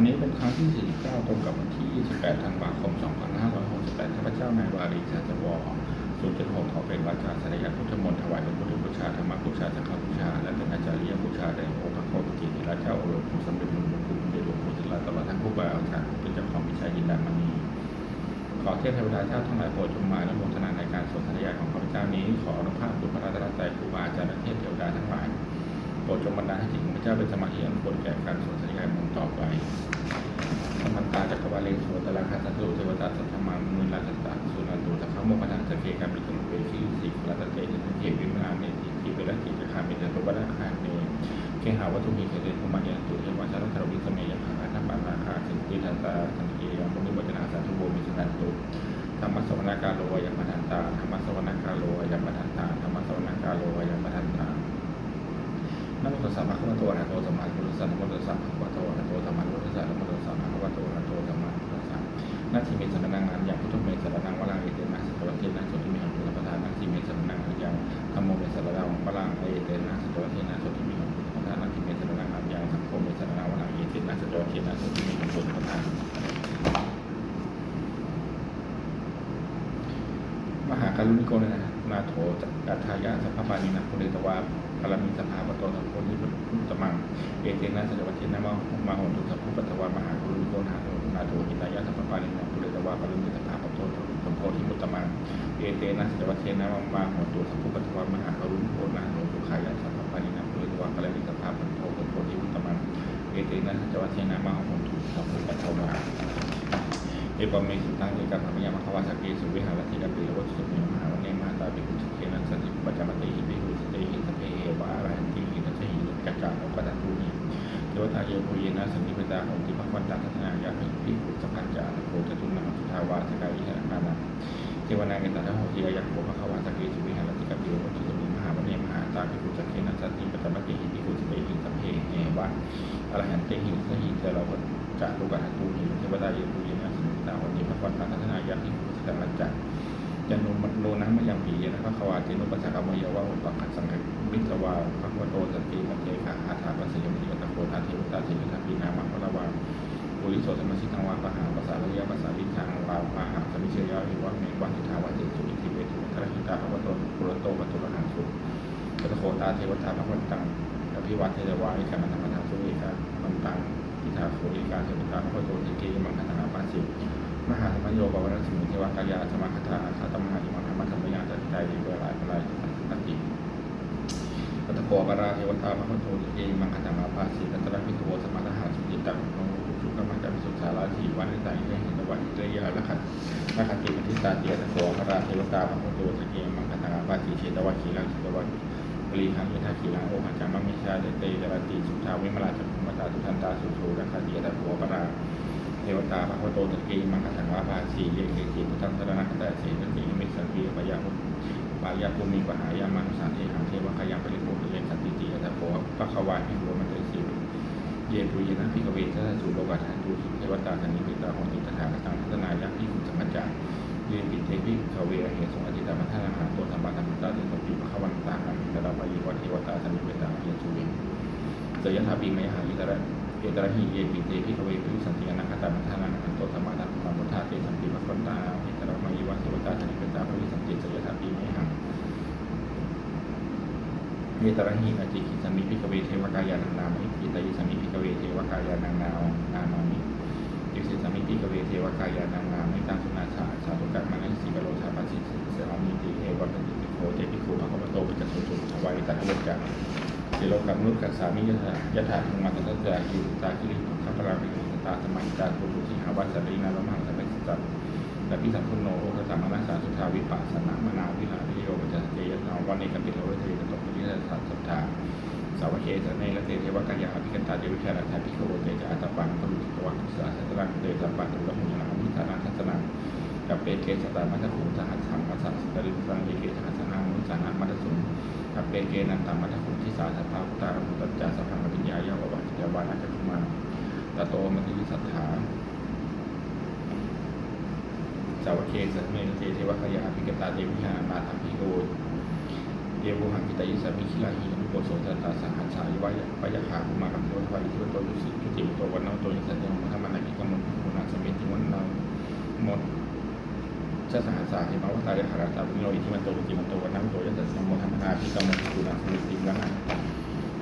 บัดนี้เป็นครั้งที่ 49 ตรงกับวันที่ 28 ธันวาคม 2568 ข้าพเจ้านายวารีชาติวร0.6ขอเป็นวาจาสารยพุทธมนต์ถวายเป็นพุทธบูชาธรรมบูชาสังฆบูชา และเป็นอาจาริยบูชาแด่องค์พระโคตกิติราชเจ้าโอรสผู้สำเร็จหลวงปู่คุณเดชหลวงปู่ศิลาตลอดทั้งผู้บาอาจารย์เป็นเจ้าของวิชายินดามณีขอเทพเทวดาเจ้าทั้งหลายโปรดจงมาและโมทนาในการสนทนาของข้าพเจ้านี้ขออนุภาพบุญพระรัตนตรัยครูบาอาจารย์และเทพเทวดาทั้งหลาย รดจงบันดาลให้จิตของพระเจ้าเป็นสมาธิอันควรแก่การสนทนาของต่อไปสมันตาจักรวาเลโสตระคาสัตตุเทวตาสัทธมามุนลาสัตตาสุนันตุสักขโมปนังสเกกามิตุเวทีสิกรัตเตจิเทวิมนาเนติทิเวรติจคามิเตตุวัฏคาเนเคหาวัตถุมิเคเตภุมายันตุเทวชาลัทรวิสเมยขานาปานาคาสิติทันตาสันเกยมุนิวัจนาสัตุโบมิสนันตุธรรมสวนาการโลยัมปันตาธรรมสวนาการโลยัมปันตาธรรมสวนาการโลยัมปันตาน ตสสะภะคะวะโตอะระโตสัมมาสัมพุทธัสสะนะโตสสะภะคะวะโตอะระโตสัมมาสัมพุทธัสสะนะโตสสะภะคะวะโตอะระโตสัมมาสัมพุทธัสสะนาทีเมสรนังนันยังพุทธเมสรนังวรังเอเตนะสัตวะเทนะโสติเมหังพุทธปทานนาทีเมสรนังนันยังธรรมโมเมสรนังวรังเอเตนะสัตวะเทนะโสติเมหังพุทธปทานนาทีเมสรนังนันยังสังโฆเมสรนังวรังเอเตนะสัตวะเทนะโสติเมหังพุทธปทานมหาการุณิโกนะนาโถจัตถายาสัพพานินะปุเรตวา ประมิสภาปโตสัพโพธิพุทธมังเอเตนะสัจวัตเทนะมะมาโหตุสัพพุปัตตวามหากุลุโกนาโทนาโทหิตายะสัพพปานินะปุเรตวาปริมิตภาปโตสัพโพธิมุตตมังเอเตนะสัจวัตเทนะมะมาโหตุสัพพุปัตตวามหากุลุโกนาโทสุขายะสัพพปานินะปุเรตวาปริมิตภาปโตสัพโพธิมุตตมังเอเตนะสัจวัตเทนะมะโหตุสัพพุปัตตวาเอปเมสุตังเอกพามยามะขวาสเกสุวิหารติกปิวัตสุเมมหาวันเนมาตาปิคุสเกนันสติปัจจมติหิปิหุสติหิสเพเหวะอรหันติหินัสหิ กัจจานุปัตตุนิเทวตาเยปุเยนะสันนิปตาของติภวันตาทัศนายาภิปิขุสัพพัญจาโคจตุนังสุทาวาสกายิหนานาเทวนาเกตตาโหติยักโภภควาสเกสุวิหารติกาปิวัตสุเมมหาวเนมหาตาปิคุสักเกนันสติปัจจมติหิปิขุสติหิสัมเพเหวะอรหันเตหิสหิเทเราจารุกัตตุนิเทวตาเยปุเยนะสันนิปตาของติภวันตาทัศนายาภิขุสัพพัญจาจันโนมโนนะมะยังปีนะพระควาเจนุปัสสะกามยวะอุปกัสสังฆมิตรวาพระวโตสติมัจเจ ตาเทวตาพระวันตังอภิวัตเทวาอิกามันธรรมทาสุเอกามันตังพิทาโคเอกาเทวตาพระโตติเกมังคณาปาสิมหาธรรมโยบวรสิมุเทวกายาสมาคตาอาคาตมหาอิมังธรรมธรรมยาตัดใจดีเวลาเวลายตันติปัตตโกปราเทวตาพระพุทโธติเกมังคณามาภาสิตัตระพิทโวสมาทหาสุจิตังโนสุขมังกัมสุสาราทีวันในใจให้เห็นวันเตยาละขัดละขัดติปฏิตาเตียตะโกปราเทวตาพระโธติเกมังคณาภาสิเชตวัคีลังเชตวัค ปรีขังยทาคีลังโอหัจังมัมมิชาเดเตยรติสุทาวิมลาจักขุมตาสุทันตาสุโธละขัดเตียตะโกปราเทวตาพระโตตะกีมังคถังวาภาสีเยเกจิพุทธังสรณะคตาเสนติมิสันติปยามุปายาภูมิปหายามันุสานเทหังเทวคยามปริปุเยสันติติอัตโพปะขวายพิโรมันเตสิเยปุยนะพิกเวทัสสุโลกัทันตุเทวตาสันนิปิตาของติตถาคตังทัศนายาพิคุสัมมัจจา เรียนปิเทพิขเวียเหตุสงอติตามัทนาหาตัวธรรมะธรรมตาเตสปิปะขวันตาหังตระวายีวัเทวตาสันนิปิตาเยสุวิเสยทาปีมยหายิตระเอตระหิเยปิเตพิกเวปิสันติอนาคตามัทานังอันโตธรรมะนัตามุทาเตสันติภคนตาเอตระมายิวัสวตาสนิเปตาภวิสันติสยถาปีเมหังเอตระหิอจิกิสมิพิกเวเทวกายานังนามิอิตายิสมิพิกเวเทวกายานังนาวนามามิยิสิสมิพิกเวเทวกายานัง ตังสุนาชาสาธุกัมมังสิกโลชาปัสสิเสอามิติเอวัตติโคเตปิโคภะคะวะโตปัจจสุสุทวาริตาเวจังสิโลกับนุษย์กับสามิยะถายะถาธรรมะตัสสะหิวตาคิริขัพพรามิหิตาสมัยตาปุถุทิหาวัสรีนาลมังสัมปสิตังแต่พิสัมพุนโนโอคตามนัสาสุทาวิปัสสนามนาวิหาริโยปัจจเจยนาวันเนกปิโลเวทีตตปิริสัทสัทธาสาวเกสเนละเตเทวกัญญาภิกันตาเดวิชาราธาภิกขโวเตจอาตปังปรุจิตวัตุสาสตรังเตสัมปันตุละหุญนา มิธานาทัสนังกับเปเกสตามัทขุสหัสสังมัสสะสตริสังเยเกสหัสนังมุสานามัตสุนกับเปเกนันตามัทคุที่สาสัพพาพุตารุตจาสัพพังอภิญญายาวะวัจจาวานาจักขุมาตโตมัติวิสัทธาสาวเคสเมเตเทวคยาภิกตาเทวิหามาธรรมพิโกเดวุหังกิตายิสามิคิลาหินุโกโสจัตตาสหัสสายวายปยขาภูมากัมโยทวายทิวโตยุสิจุติโตวันนโตยสัจยังธรรมนาคิกรร มาสมิติวันนาหมดชาสหัสสาหิมาวตายหาราตาบุญโยอิทิมันโตจุติมันโตวันนัมโตยัสสะโมทัมนาภิกมกุณาสมิติวันนา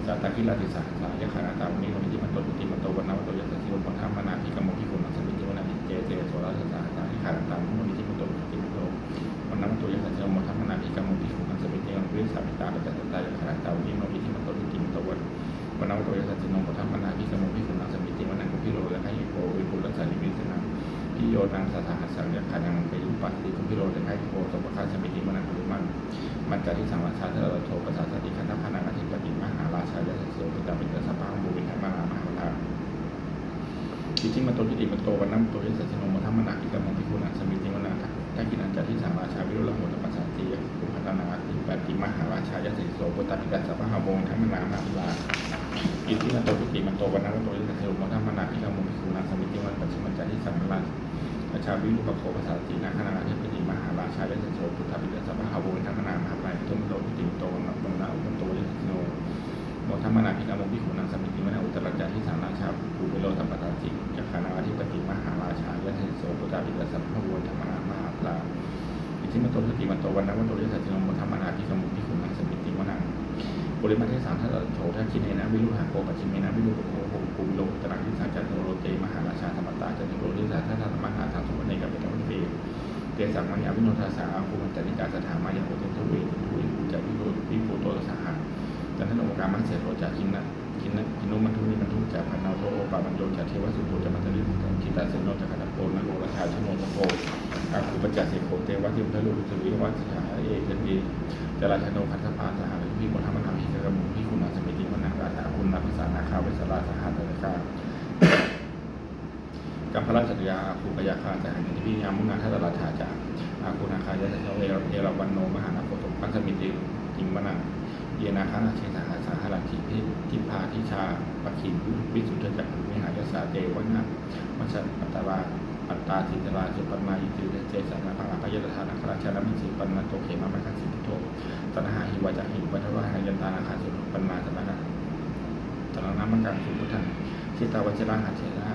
สาตาคิลาติสาหัสสายะขาราตาบุญโยอิทิมันโตจุติมันโตวันนัมโตยัสสมทัมนาภิกรรมภิกุณาสมิติวันนาเจเจโสราสสาสายะขาราตาบุญโยอิทิมันโตจุติมันโตวันนัมโตยัสสะโมทัมนาภิกรรมภิกุณาสมิติวันวิสามิตาปัจจตายะขาราตาบุญโยอิทิมันโตจุติมันโตวันวันนัมโตยัสสะโมทัมนาภิกรรมภิกุณาสมิติวันนังกุพิโรและให้ วิปุลสานิวิสนาพิโยนังสถาหัสสังยคานังไปยุปัสติคุพิโรเดนายโกสมปคาสมิติมนังปริมันมันจะที่สังวาชาเทระโทปัสสาสติคันธพนังอธิปติมหาราชายาสโสปิตาปิตาสปางบุวิหามานามหาลาอิทิมันโตจิติมันโตวันนัมโตยสัชโนมทัมมนาอิกามพิคุณัสมิติมนัง ถ้กินอันจะที่สังวาชาวิโรลโหตปัสสาติยคุพัฒนาอธิปติมหาราชายาสโสปิตาปิตาสปางบุวิหามนามหาลาอิทิมันโตจิติมันโตวันนัมโตยสัจโนมทัมมนาอิกามพิคุณัสมิติมันปัจฉิมันจะที่สังวาประชาวิรุปโคภาษาจีนาคณาธิปติมหาราชายสัจโสพุทธปิฎกสัพพะหาวุธรรมนามาภัยตุมโตปิติโตนับนาอุปโตยสิโนโมธรรมนาภิกรรมภิขุนังสมิติมนอุตรจจาทิสามราชาภูเวโรตัปปตาจิจักขานาธิปติมหาราชายสัจโสพุทธปิฎกสัพพะหาวุธรรม นามหาพลาอิทิมโตสติมันโตวันนัวันโตยสัจโนโมธรรมนาภิกรรมภิกขุนังสมิติมนาบริมาเทสามทัตโถทัคินเนนะวิรุหะโกปัจฉิเมนะวิรุปโคโหภูวิโรตรังทิสาจันโนโรเตมหาราชาธรรมตาจันโนโรทิสาทัตธรรมหาธรรมสุวรรณเนกับเป็นธรรมเตเตสังมัญญาวิโนทาสาอาภูมิจาริกาสถามายาโอเทนทเวทุยภูจาวิโรวิปูโตสหะจันทนองการมังเสโรจาคินนะ คินนะคินุมันทุนิมันทุจากพันนาโตโอปาบัญโยจากเทวสุโตจะมัตริคิตาเสโนจากขันโตนโรราชาชโนตโกอาคูปัจจเสโคเตวะทิมทะลุสวิวัชหาเอเทนีจราชโนคัตถพาสหะวิมธรรมนามิกรมุพิคุณาสมิติมนังราชาคุณนักภาษานาคาเวสราสหะตระกากัมพระราชยาอาคูปยาคาจาหันติพิยามุนาทัตราชาจาอาคูนาคายะเทเวเอราวันโนมหานาโคตุปัสมิติจิมวนาเยนาคานาเชสหา สาหรันทิพิทิพาทิชาปะขินวิสุทธจักขุมิหายสาเจวนามัชปัตตาปัตตาทิตราสุปันมายิติเจสนาภังอภัยตถานาคราชานามิสิปันนโตเขมามัคันสิพุทโธตนะหาหิวาจาหิวัฏวะหายันตานาคาสุปันมาตนะตนะนามังกังสุพุทธังชิตาวจราหัตเชนะ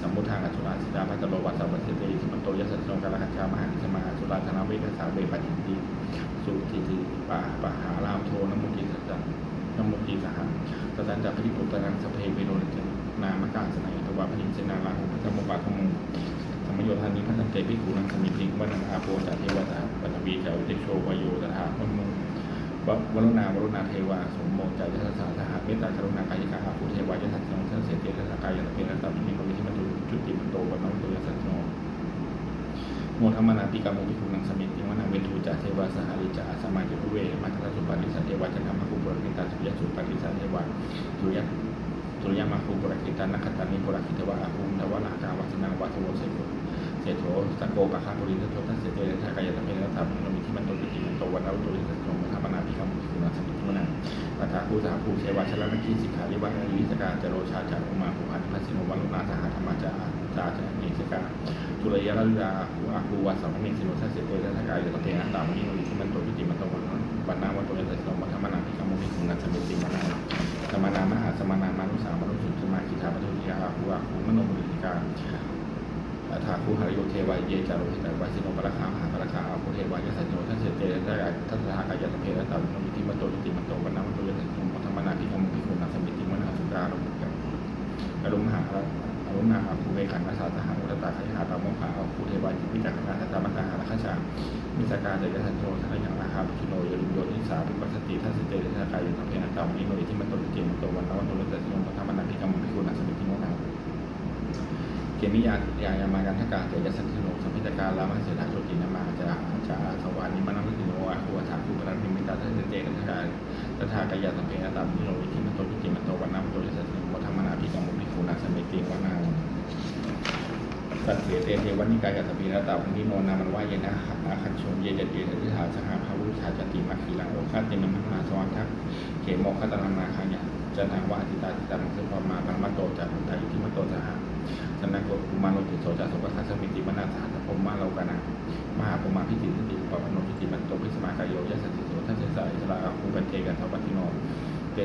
สมุทางอสุราสิดาพัตโลวัสสวัสเตติมันโตยัสสนกาลหัจามหานิสมาสุราธนาเวทสาเวปจิติสุติติปะปะหารามโทนมุติสัจจ นมุติสหตตันจัพพิปุตตังสเพเวโรนจนามกาสนัยตวาพนิเสนาลาหุพัทมุปาทมุสมโยธานิพันเตปิกุนังสมิติงวันังอาโปจเทวตาปฐวีเจวิเตโชวโยตถาพมุงวรุณาวรุณาเทวาสมโมจายสัสสาสหเมตตากรุณากายกาอาภูเทวายสัสสนเสเสเตสัสกายตะเปนะตัมมิโนวิธิมตุจุติมันโตวันนโตยสัสโน โมธรรมนาปิกาโมวิคุนังสมิติวนังเวทูจาเทวาสหริจาสมาจิภเวมัคคสุปาริสันเทวาจันทมะคุปรกิตาสุยสุปาริสันเทวาสุยสุยมาคุปรกิตานักตานิปรกิตวะอาภูมิทวะนากาวัสนังวัสโวเสโกเสโถสโกปะคาปุริสโททัสเสเตระทากายตะเปนะตัมมิโนวิธิมันตจุติมันโตวันนโตยสัสโนโมธรรมนาปิกาโมวิคุนังสมิติวนังปัฏฐาภูสาภูเทวาชลนักขีสิกขาริวัฒนิวิสกาจโรชาจารุมาภูพันพัสสิโนวันลุนาสหธรรมาจาจาจาเนสกา จุลยรัตดาภูอาภูวัสสัมภเนสิโนทัสเสเตทัสกายตเตนะตามนิโนวิธิมันโตจุติมันโตวันนั้นวันนาวันโตยสัสโนมัทธรรมนาภิกขมุขิคุนัสมิติมานาสมานามหาสมานามานุสามานุสุสมาคิทาปทุติยาอาภูอาภูมโนมุลิกาอาทาคูหารโยเทวายเยจารุหิตาวาสิโนปรคามหาปรคาอาภูเทวายสัจโนทัสเสเตทัสกายทัสสหกายตะเพระตามนิโนวิธิมันโตจุติมันโตวันนาวันโตยสัสโนมัทธรรมนาภิกขมุขิคุนัสมิติมานาสุการุกัอรุมหาอารุณาอาภูเวขันนาสาสหาอุตตาขยหาภูเทวายวิจักนาตามัตตาหาราชา มิสกาเจกสัจโนทันยังอาหาปิโนยรุโยนิสาปิปัสสติทัสเตทัสกายตะเพระตามนิโนวิธิมันโตจุติมันโตวันนวันโตยสัสโนมัทธรรมนาภิกขมุขิคุนัสมิติโมนาเกมิยายายามากันทกาเจยสันติโนสมิตการลามาเสนาโชตินามาจาจาสวานิมานัมติโนอาคูถาคูปรันนิมิตาทัสเตทัสกายตถากายสัมเพนตามนิโนวิธิมันตวิจิมันโตวันนัมโตยสัสโนวัฒมนาภิกรรมุนิคูนาสมิติวนา สัตเถเตเทวันิกายาสัมเพนะตามนิโนนามันว่าเยนะอาคันชมเยจเจทิหาสหาภาวุชาจติมาคีลังโอคาตินมังนาสวังทักเขโมคตนานาคังยะจนาวาติตาติตามังสพมมาปังมัตโตจากพุทธาอิทิมัตโตสหาสนักกกุมารโนติโสจาสุปัสสมิติมนาสหัสพมมาโลกานามหาปมาพิจิตติปปะพนพิจิมันโตพิสมากายโยยัสสิโสทัสสะอิสราคูปันเจกันทวัติโน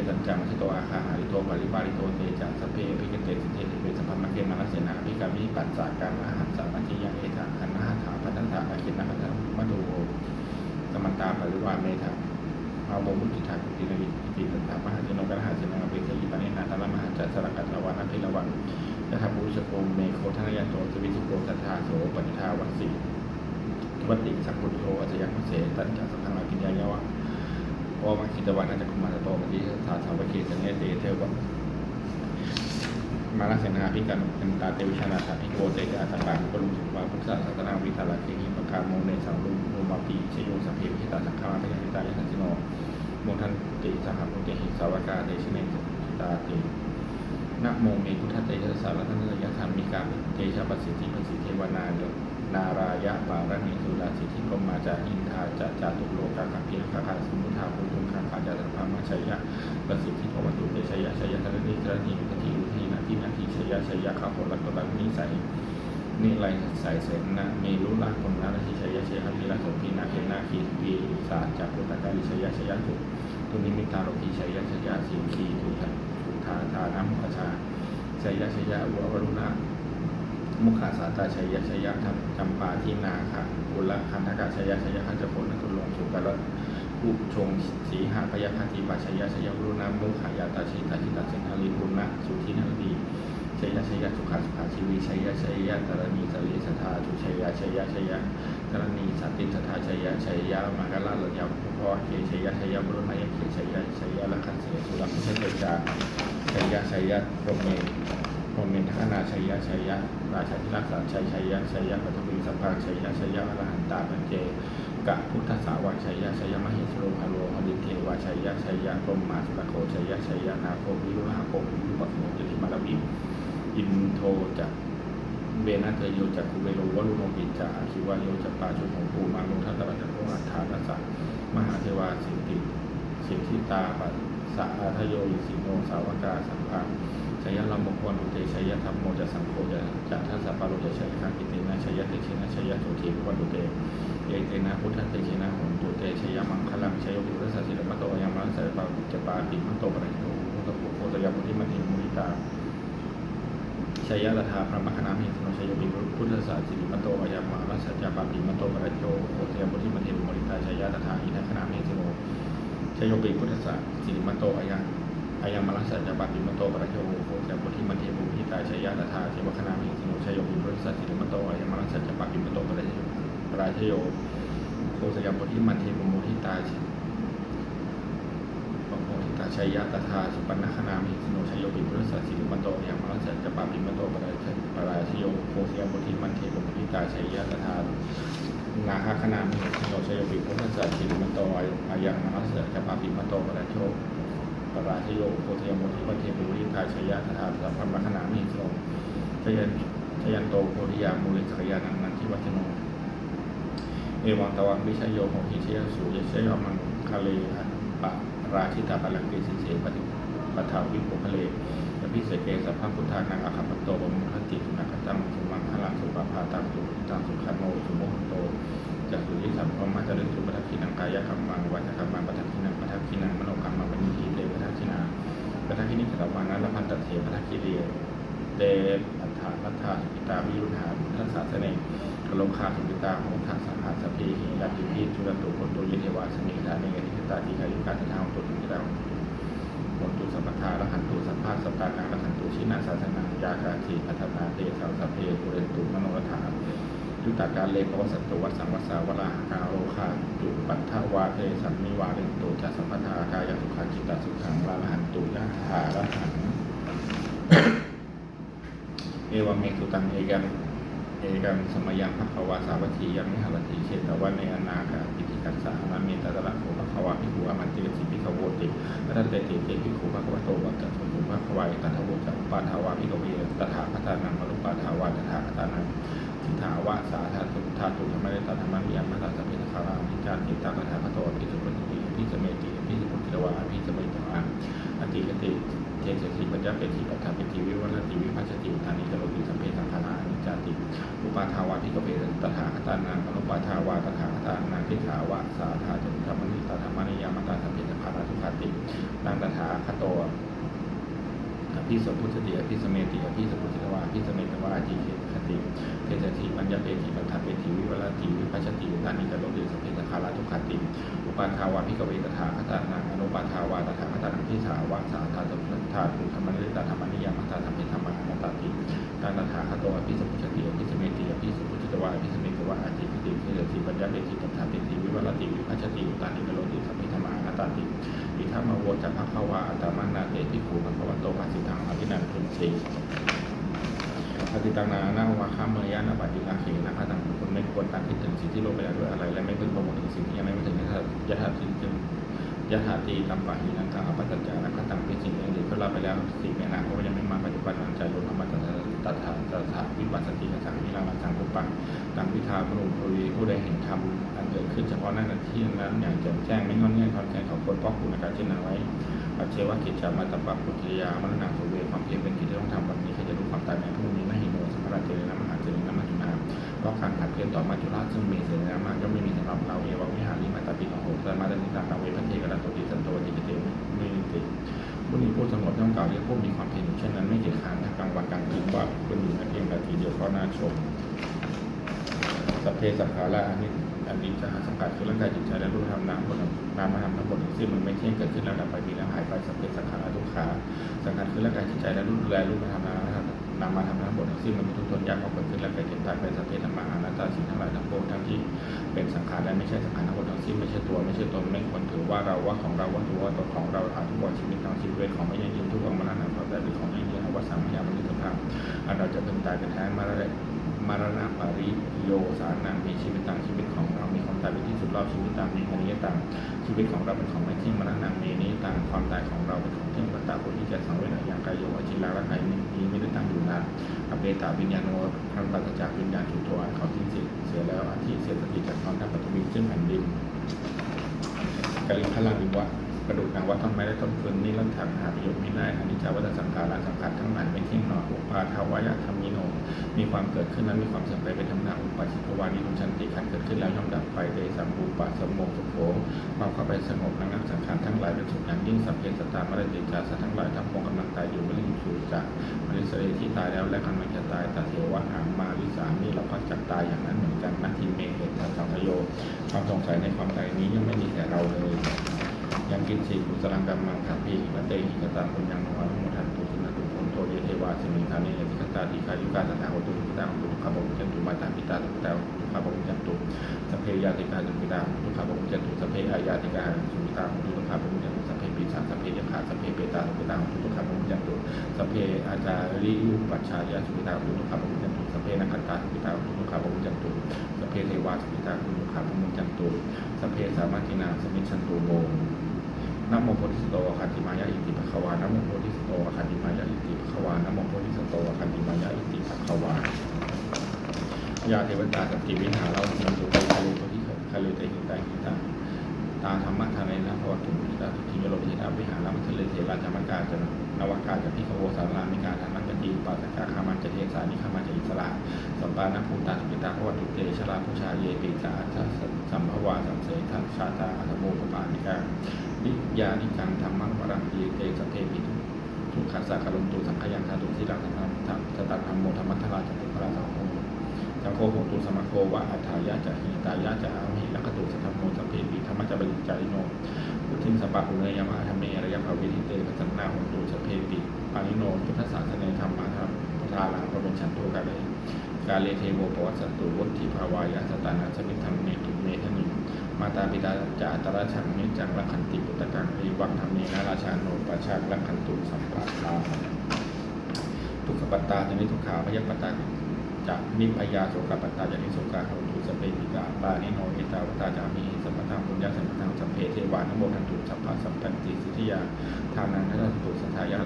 ตสัญจามัชโตอาคาหาริโตปาริปาริโตเตจังสเพพิกเตสิเทติเวสพัมมะเกมะเสนาพิกามิปัสสาการมหัสสามัจจิยังเอถาคันาถาพันธถาอาคินนาคันธมัตโตสมันตาปริวาเมธาเอาโมมุติถาคุตินาวิติสันตามหาเจโนกันหาเจนาเวสยิปานินาตละมหาจัสรกัตละวานาภิละวันยะธาบุชโกเมโคทนายโตสวิจิโกสัทธาโสปณิธาวัสสีวัติสังคุโตอัจยังเสตัญจสังฆาปิญญายาวะ โอมาคิตวันน่าจะคุมาตโตปฏิสาสาวเกสัญญเตเทวะมาลเสนาพิการเป็นตาเตวิชนาสาพิโกเตจะอัตตาปรุสุวาพุทธศาสนาวิทาลาเคหิปกาโมเนสังลุมโมมาปีชโยสัพเพวิตาสังฆาพยาหิตายสันติโนโมทันติสังฆมุเตหิสาวกาเตชิเนตาตินะโมเมพุทธเตชะสารทันตยธรรมิกาเตชะปัสสิทธิปัสสิเทวนาโย นารายะปารณีสุราสิทธิพมาจาอินทาจาจาตุโลกาคัมพีคาคาสมุทาภูตุคาคาจาตัพามาชัยยะประสิทธิภวัตุเตชัยะชัยยะธรณีธรณีวิธีวิธีนาทีนาทีชัยะชัยะข้าพลัตตลักนิสัยนิไลสายเสนนะเมรุลาคนนาทิชัยะชัยะพิรัสพีนาเขนาคีปีศาจจักรุตตาลิชัยะชัยยะตุตุนิมิตาโลกีชัยะชัยะสิงคีทุทัทุทาทานามุขชาชัยะชัยยะววรุณะ มุขาสาตาชัยยะชัยยะธรรมจำปาที่นาค่ะกุลคันธกาชัยยะชัยยะขันจะพลนัตุลงสุกรผู้ชงสีหาพยาคติปัชัยยะชัยยะรุณามุขายาตาชิตาชิตาเสนาลีบุญนะสุทินาลีชัยยะชัยยะสุขาสุขาชีวีชัยยะชัยยะตรณีสลีสทธาจุชัยยะชัยยะชัยยะตรณีสัตติสทธาชัยยะชัยยะมังกรลาลยาภพเคชัยยะชัยยะบุณายเคชัยยะชัยยะละคันเสสุรัมเชตจาชัยยะชัยยะพรหมเม พรหมเมนทนาชัยยะชัยยะราชาธิราชสาชัยชัยยะชัยยะปัทวีสัพพาชัยยะชัยยะอรหันตาปัญเจกะพุทธสาวกชัยยะชัยยะมเหสโรหะโลหดิเทวาชัยยะชัยยะพรหมาสุรโคชัยยะชัยยะนาโควิรุหะโควิรุปโคจติมาลวิอินโทจะเบนะเทโยจักคุเวโรวรุโนปิจาคิวาโยจัปปาชุโหปูมาโนทัตตะจักโรอัฏฐานัสสะมหาเทวาสิติ สิทธิตาปัสสะอาทโยอิสิโนสาวกาสัมภาชยะลำมงคลอุเตชยะธรรมโมจะสังโฆจะจะทัสสะปารุจะชัยคังกิเตนะชยะเตชินะชยะโสทีวันตุเตเยเตนะพุทธเตชินะหนตุเตชยะมังคลังชัยโยปิรัสสิรมะโตยังมัสสะปาจะปาปิมัตโตปะริโตมุตตะปุโคตยามุทิมัติมุริตาชยยะตถาพระมคณามิสโนชยโยปิพุทธศาสิริมะโตยามมัสสะจะปาปิมัตโตปะริโตโคตยามุทิมัติมุริตาชยยะตถาอินทคณามิสโน โยปิพุทธศาสิริมะโตอายังอายังมรัสสัจจปาปิมโตปะรโยโคจะพุทธิมันเทมุทิตาชัยยะตถาเทวคณามิสโนชัยโยปิบริสัทสิริมโตอายังมรัสสัจจปาปิมโตปะรโยปะระโยโคสยามพุทธิมันเทมุทิตาชปุทิตาชัยยะตถาสุปันคณามิสโนชัยโยปิบริสัทสิริมโตอายังมรัสสัจจปาปิมโตปะระปะระโยโคสยามพุทธิมันเทมุทิตาชัยยะตถา นาคคณามิโนชัยโยปิบริสัทสิริมโตอายังมรัสสัจปาปิมโตปะระโยปราชโยโคเทโมทิวัเทปุริทาชยะธาสัพพมคณามิโสชยันชยันโตโพธิยามูลิสกยานังนันทิวัชโนเอวังตวังวิชยโยโหหิเชยสุยเชยมังคาเลปะราชิตาปลังเกสิเสปฏิปทาวิปุคเลยพิเศษเกสัพพุทธานังอาคัปโต นะละพันตัดเถปทักขิเรียเดอัฏฐานัฏฐาสุกิตาวิรุณหาทัสสะเสเนกโลคาสุกิตาโหทัสสะหาสเพหิยาติพิจุลตุคนโตยิเทวาสมิทาเนกนิตาติกายุกาสทาหตุตุกิตาหตุสัมปทาละหันตุสัมภาสัปปานังละหันตุชินาสาสนังยากาทีพัฒนาเตสาวสเพปุเรนตุมโนรถายุตตาการเลภวสัตตวัสสังวสาวราหกาโรคาจุปัฏฐวาเทสัมมิวาเรนตุจัสัมปทากายสุขาจิตตสุขังลาหันตุยะหาละหัง เอวเมสุตังเอกังเอกังสมยังภควาสาวัตถียังมิหรติเชตวันในอนาคาปิติกัสสะนาเมตตะระโขภควาภิกขุอมันติสิภิกขโวติพระทัตเตติเตภิกขุภควโตวัตตะสุภควายตถาวุจัปาทาวาภิกขเวตถาคตานังมรุปาทาวาตถาคตานังทิฏฐาวะสาธาตุธาตุธรรมะเรตธรรมะวิยามัตตาสัพเพทคารามิจารติตากถาคโตพิสุปฏิติพิสเมติพิสุปฏิวาพิสเมตวา ติกติเจเจติปัญญาเปติปัฏฐาเปติวิวัฒติวิภัชติทานิจโรติสัพเพสังขารานิจติอุปาทาวาพิกเวตถาคตานังอนุปาทาวาตถาคตานังทิฏฐาวะสาธาตุธรรมนิตธรรมนิยามตาสัพเพทคาราทุขติตังตถาคโตอภิสัมพุทธเดียอภิสเมติอภิสมุทธวาอภิสเมตวาจีเคคติเทสติปัญญาเปติปัฏฐาเปติวิวัลติวิปัชติตานิกะโลติสพเพสคาราทุขติอุปาทาวาพิกเวตถาคตานัง อนุปาทาวาตถาคตานังทิสาวาสาธาตุธาตุธรรมนิตาธรรมนิยามตาธรรมเพธรรมะนัตาติตาตถาคโตอภิสัมพุทธเดียอภิสเมติอภิสัมพุทธวาอภิสเมตวาอาจีคติเทสติปัญญาเปติปัฏฐาเปติวิวัลติวิปัชติตานิกโลติสพเพธรรมะนัตาติอิทัมโวจะภะคะวาอัตตมังนาเตภิกขุภวโตปัสสิทังอภินันทุนสีปฏิตังนาหน้าวาคามเมยานาปัจจิลาเขนะพระตังคุณไม่ควรตามคิดถึงสิ่งที่โลภไปแล้วด้วยอะไร และไม่พึงประมวลถึงสิ่งที่ยังไม่มาถึงยถายถาสิ่ง ที่ยถาตีตัมปะหินังกังอปัจจานะคตังเป็นสิ่งอื่นที่เราไปแล้วสิ่งในอนาคตก็ยังไม่มาปัจจุบันนันใจโยธรรมตัตถาตัตถาวิปัสสติกสังนิรังสังกุปังตังวิทาพนุภวีผู้ใดเห็นธรรมอันเกิดขึ้นเฉพาะหน้าที่นั้นอย่างแจ่มแจ้งไม่งอนแง่งอนแข็งของคนเพราะคุณในการเช่นนั้นไว้ปัจเจวกิจจามาตปัปปุถิยามรณะสุเวความเพียรเป็นกิจที่ต้องทำวันนี้ใครจะรู้ความตายในพรุ่งนี้นะหิโนสัมภาระเจริญนะมหาเจริญนะมัจจุนาเพราะการผัดเพียรต่อมัจจุราชซึ่งมีเสนามาก็ไม่มีสำหรับเราเอวังวิหาริ ตาปิโโหสมาตานิตานาเวพเทกระตุติสันโตติกเตมินิติผู้นี้ผู้สงบย่อมกล่าวเรียกผู้มีความเพียรอยู่เช่นนั้นไม่เกียจค้านทั้งกลางวันกลางคืนว่าเป็นอยู่นั่นเองแต่ทีเดียวก็น่าชมสัพเพสังขาราอันนี้อันนี้จะหาสังขารคือร่างกายจิตใจและรูปธรรมนามบทนามธรรมทั้งหมดทั้งสิ้นมันไม่เที่ยงเกิดขึ้นแล้วดับไปมีแล้วหายไปสัพเพสังขารทุกขาสังขารคือร่างกายจิตใจและรูปแลรูปธรรมนามธรรม นามธรรมทั้งหมดทั้งมันมีทุกทนอยากก็เกิดขึ้นแล้วเกิดตายไปสัพเพธรรมะอนัตตาสิ่งทั้งหลายทั้งปวงทั้งที่เป็นสังขารและไม่ใช่สังขารทั้งหมดทั้งสิ้นไม่ใช่ตัวไม่ใช่ตนไม่ควรถือว่าเราว่าของเราว่าตัวว่าตนของเราอาทุกวันชีวิตทั้งชีวิตของไม่ยั่งยืนทุกวันมรณะความตายเป็นของยั่งยืนอวสังขยามนุษยภาพอันเราจะเป็นตายเป็นแท้มาแล้วมรณะปริโยสานังมีชีวิตต่างชีวิตของเรามีความตายเป็นที่สุดรอบชีวิตต่างมีอนิจจต่างชีวิตของเราเป็นของไม่เที่ยงมรณะมีนี้ต่างความตายของเราเป็นของเที่ยงปัตตาคนที่จะสังเวชอย่างกายโยอจิลาระกายนี้ไม่ ได้ตั้งอยู่นอเบตาวิญญาณโนทางปัจจากวิญญาณชุดโทอันเขาทิ้งเสียแล้วอาทิเสียสติจากความทัพปฐมีซึ่งแผ่นดินกลิมพลังวิวะกระดูกนางวัดท่านไม้และต้นฟืนนี่ลันถังหาประโยชน์ไม่ได้อนิจจาวัฏสังขารสังขารทั้งหลายไม่เที่ยงหนออุปาทาวายธรรมิโน มีความเกิดขึ้นนั้นมีความเสื่อมไปเป็นธรรมดาอุปาชิตวานิรุชันติขันเกิดขึ้นแล้วย่อมดับไปเดสัมบูปะสมโมสุโขความเข้าไปสงบระงับสังขารทั้งหลายเป็นสุขอย่างยิ่งสัพเพสตามรติจาสัตว์ทั้งหลายทั้งปวงกำลังตายอยู่ไม่ลืมสู่จากมริสเรที่ตายแล้วและกำลังจะตายตาเทวะหางมาวิสานี่เราก็จักตายอย่างนั้นเหมือนกันนัทีเมเหตุสังโยความสงสัยในความตายนี้ยังไม่มีแก่เราเลยยังกินสีกุสลังกรรมังขับพีหิวันเตหิกตาปุญญังโนอนุโมทันตุสุนตุ ยเทวาสิมิงคานิยติคตาติคายุกาสถาโหตุทุตาหุตุขบงจันตุมาตาปิตาทุกตาทุกขบงจันตุสัพเพยาติกาจุปิตาทุกขบงจันตุสัพเพอายาติกาสุปิตาหุตุทุกขบงจันตุสัพเพปิชาสัพเพยขาสัพเพเปตาทุกตาหุตุทุกขบงจันตุสัพเพอาจาริยุปัชชายาสุปิตาหุตุทุกขบงจันตุสัพเพนักตาสุปิตาหุตุทุกขบงจันตุสัพเพเทวาสุปิตาหุตุทุกขบงจันตุสัพเพสามาตินาสมิชันตุโม นะโมโพธิสตโตอะคันติมายะอิติภะควานะโมโพธิสตโตอะคันติมายะอิติภะควานะโมโพธิสตโตอะคันติมายะอิติภะควายาเทวตาสัพพิวิหาเราสิงตุไปคาเลโพธิคาเลเตหิตาหิ ตาธรรมะทานัยนะภวตุมิตาทุติโยโลภิตาวิหารามัทเลเทราธรรมกาจะนวากาจะพิขโวสารามิกาธรรมกติปัสสกาคามันจะเทสานิคามันจะอิสระสัมปานะภูตาสุปิตาภวตุเตชลาภูชาเยปิจาทัสสัมภวาสัมเสทัชาตาอัตโมปปานิกานิยานิจังธรรมังวรังยีเตสเพปิทุทุกขัสสะกลมตุสังขยังคาตุสิรังธรรมธรรมสตัธรรมโมธรรมัทธราจตุพระสังโฆสังโฆโหตุสมะโควะอัฏฐายะจะหิตายะจะอามิลักตุสัทธโมสัพเพ จะบริจาริโนพุทธิสัปปะปุเนยมะธรรมเมระยะภาเวทิเตปะสันนาโหตุสัพเพปิปานิโนพุทธศาสนาธรรมะธรรมพุทธาลังพระเป็นฉันโตกาเลกาเลเทโวปวัสตุวัตถิภาวายะสตานาสมิธรรมเมตุเมทนิมาตาปิตาจาตราชังนิจังรักขันติปุตตะกังเอวังธรรมเนนาราชาโนปัชชารักขันตุสัมปะทาทุกขปัตตาจะนิทุกขาพยปัตตา จะนิพยาโสกปัตตาจะนิโสกาโหตุสเปปิกาปานิโนเอตาวตาจามีสัมปทานปุญญาสัมปทานสัมเพเทวานุโมทันตุสัพพะสัมปันติสิทธิยาทานังนัตตุสัทธายะ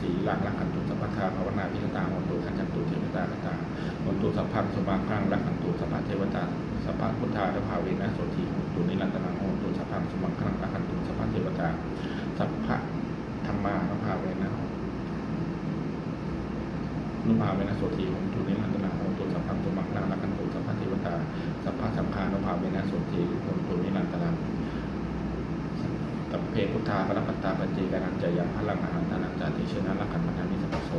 สีหลังรักขันตุสัพพะทาภาวนาพิจตาโหตุขันจันตุเทวตาคตาโหตุสัพพังสมาคังรักขันตุสัพพะเทวตาสัพพะพุทธาและภาเวนะโสทีโหตุนิรันตนังโหตุสัพพังสมังคลังรักขันตุสัพพะเทวตาสัพพะธรรมาและภาเวนะนุภาเวนะโสทีโหตุนิรันตนัง โหตุสัพพังสมังคลังรักขันตุสัพพเทวตาสัพพะสังฆานุภาเวนะสุทีโหตุนิรันตนังสัพเพพุทธาพระปัตตาปัจเจกานันจะยังพลังอาหารตานันจาติเชนะละขันธามิสัพโส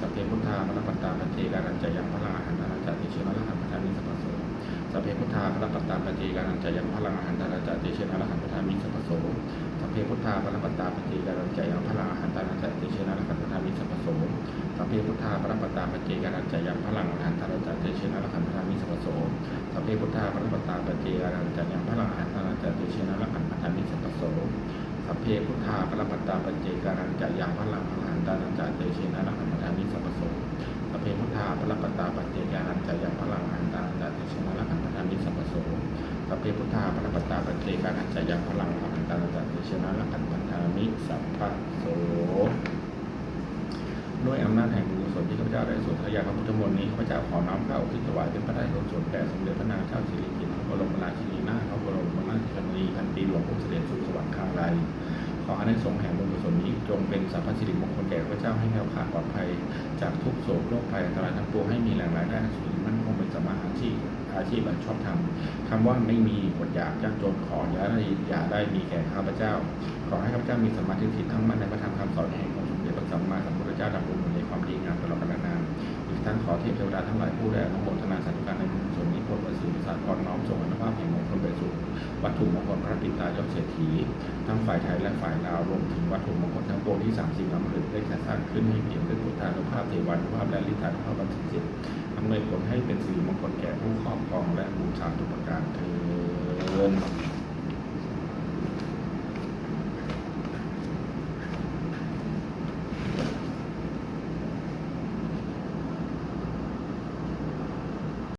สัพเพพุทธาพระปัตตาปัจเจกานันจะยังพลังอาหารตานันจาติเชนะละขันธามิสัพโส สัพเพพุทธาพระปัตตาปัจเจกานันจะยังพลังอาหารตานันจาติเชนะลักขันปทามิสัพพโสสัพเพพุทธาพระปัตตาปัจเจกานันจะยังพลังอาหารตานันจาติเชนะลักขันปทามิสัพพโสสัพเพพุทธาพระปัตตาปัจเจกานันจะยังพลังอาหารตานันจาติเชนะลักขันปทามิสัพพโสสัพเพพุทธาประปัตตาปเจกานันจัญญังพลังอาหารตานันจัตติเชนะละขันปทามิสัพพโส สัพเพพุทธาปรปัตตาปเจกานันจัญญังพลังอาหารตานันจัตติเชนะละขันปทามิสัพโสสัพเพพุทธาปรปัตตาปเจกานันจัญญังพลังอาหารตานันจัตติเชนะละขันปทามิสัพโสสัพเพพุทธาปรปัตตาปเจกานันจัญญังพลังอาหารตานันจัตติเชนะละขันปทามิสัพพโสด้วยอำนาจแห่งบุญกุศลที่ข้าพเจ้าได้สวดพระยาพระพุทธมนต์นี้ข้าพเจ้าขอน้อมเข้าอุที่ถวายเป็นพระราชกุศลแด่สมเด็จพระนางเจ้าสิริกิติ์พระบรมราชินี พระบรมราชชนนีพันปีหลวงพุทธเสด็จสู่สวรรคาลัยขออานิสงส์แห่งบุญกุศลนี้จงเป็นสัพพสิริมงคลแก่ข้าพเจ้าให้แคล้วคลาดปลอดภัย จากทุกโศกโรคภัยอันตรายทั้งปวงให้มีแหล่งรายได้สุจริตมั่นคงเป็นสมมาอาชีพอาชีพอันชอบธรรมคำว่าไม่มีอดอยากยากจนขออย่าได้อย่าได้มีแก่ข้าพเจ้า ขอให้ข้าพเจ้ามีสมาธิถิทั้งมั่นในพระธรรมคำสอนแห่งองค์สมเด็จพระสัมมาสัมพุทธเจ้าดำรงอยู่ในความดีงามตลอดกาลนาน อีกทั้งขอเทพเทวดาทั้งหลายผู้ได้อนุโมทนาสาธุการในบุญกุศลนี้โปรดประสิทธิสารพรน้อมส่งอนุภาพแห่งมงคลไปสู่วัตถุมงคลพระปิตายอดเศรษฐีทั้งฝ่ายไทยและฝ่ายลาวรวมถึงวัตถุมงคลทั้งปวงที่สามสิ่งล้ำลึกได้จัดสร้างขึ้นให้เปี่ยมด้วยพุทธานุภาพเทวานุภาพและฤทธานุภาพบรรทุสิทธิ์อำนวยผลให้เป็นสิริมงคลแก่ผู้ครอบครองและบูชาทุกประการเทอญ